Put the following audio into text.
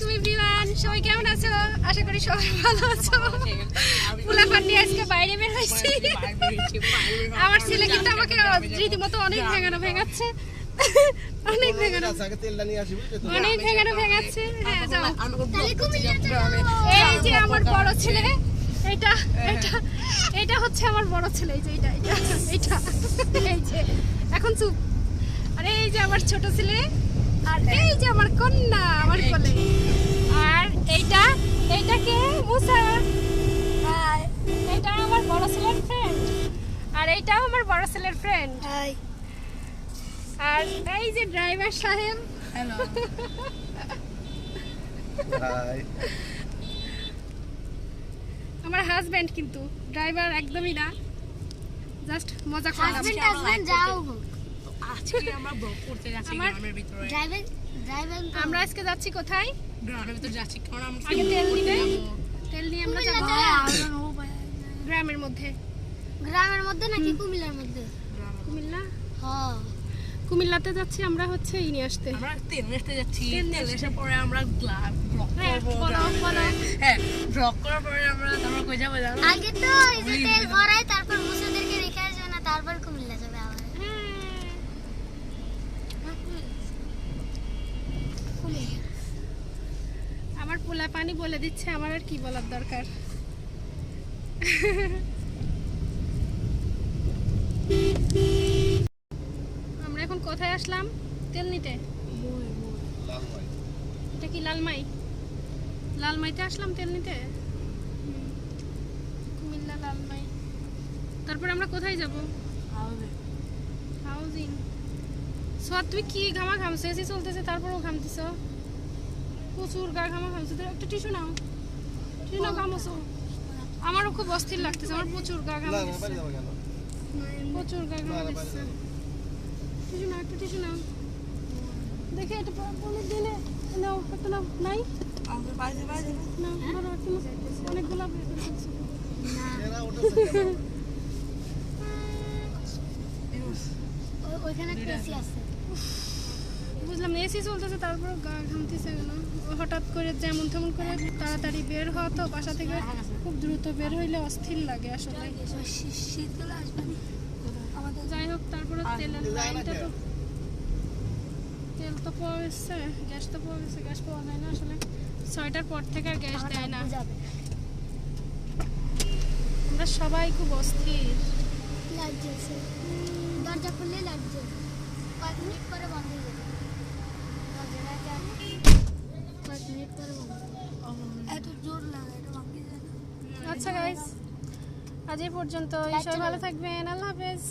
আলাইকুম এভরিওয়ান। সবাই কেমন আছো? আশা করি সবাই ভালো আছো। ফুলাফান নিয়ে আজকে বাইরে বের হয়েছি। আমার ছেলে কিন্তু আমাকে রীতিমতো অনেক ভেঙানো ভেঙাচ্ছে। অনেক হ্যাঁ এই যে আমার বড় ছেলে। এটা হচ্ছে আমার বড় ছেলে। এই যে এই যে, এখন চুপ। আর এই যে আমার ছোট ছেলে। আর এই যে আমার কন্যা। আর এইটাও আমার বড় ছেলের ফ্রেন্ড হাই। আর এই যে ড্রাইভার সাহেব। হ্যালো হাই আমার হাজবেন্ড কিন্তু ড্রাইভার একদমই না। জাস্ট মজা করলাম। হাজবেন্ড হাজবেন্ড যাও। আজকে আমরা ব্লগ করতে যাচ্ছি আমার- গ্রামের ভিতরে। ড্রাইভার ড্রাইভার আমরা আজকে যাচ্ছি কোথায়? গ্রামের ভিতরে যাচ্ছি। কারণ আমরা তেল যাব। তেল নিয়ে আমরা যাব। গ্রামের মধ্যে। গ্রামের মধ্যে নাকি কুমিল্লার মধ্যে? কুমিল্লা? হ্যাঁ কুমিল্লাতে যাচ্ছি আমরা হচ্ছে ই নিয়ে আসতে। আমরা তেল নিতে যাচ্ছি। তেল এসে পরে আমরা হ্যাঁ, করব বলো, গ্রামের বলো। ভিতরে। হ্যাঁ করার পরে আমরা তারপর কই যাব জানো? আগে তো এই যে তেল ভরাই তারপর মুসাদেরকে রেখে আসবে না তারপর কুমিল্লা যাবে আবার। আমার পোলা পানি বলে দিচ্ছে আমার আর কি বলার দরকার আমরা এখন কোথায় আসলাম? তেল নিতে? এটা কি লালমাই লালমাইতে আসলাম তেল নিতে? কুমিল্লা লালমাই তারপর আমরা কোথায় যাব? হাউজিং। সোয়া তুই কি ঘামা ঘামছো? এসি চলতেছে তারপরও ঘামতেছ? প্রচুর গা ঘামা ঘামছে। তো একটা টিস্যু নাও। টিস্যু নাও ঘামছো। আমারও খুব অস্থির লাগতেছে। আমার প্রচুর গা ঘামা না দিচ্ছে। বাড়ি যাব কেন? প্রচুর গা ঘামা না বাড়ি দিচ্ছে যাব টিস্যু নাও একটা টিস্যু নাও দেখে এটা দিনে নাও একটা নাও? নাই? ওইখানে একটা এসি আছে। বুঝলাম এসি চলতেছে তারপর গা ঘামতেছে কেন? হঠাৎ করে যেমন তেমন করে তাড়াতাড়ি বের হওয়া তো বাসা থেকে খুব দ্রুত বের হইলে অস্থির লাগে আসলে। শীতকালে আসবে যাই হোক তারপরে তেলের লাইনটা তো? তেল তো পাওয়া গেছে গ্যাস তো পাওয়া গেছে গ্যাস পাওয়া যায় না আসলে। ছয়টার পর থেকে আর গ্যাস দেয় না। আমরা সবাই খুব অস্থির। জ্বলছে। দরজা খুললে জ্বলছে। কয়েক মিনিট পরে বন্ধ হয়ে যাবে। দরজাটা কয়েক মিনিট পরে বন্ধ এত জোর লাগে এটা ভাঙিয়ে যায় না। আচ্ছা গাইস আজ এই পর্যন্ত সবাই ভালো থাকবেন। আল্লাহ হাফেজ।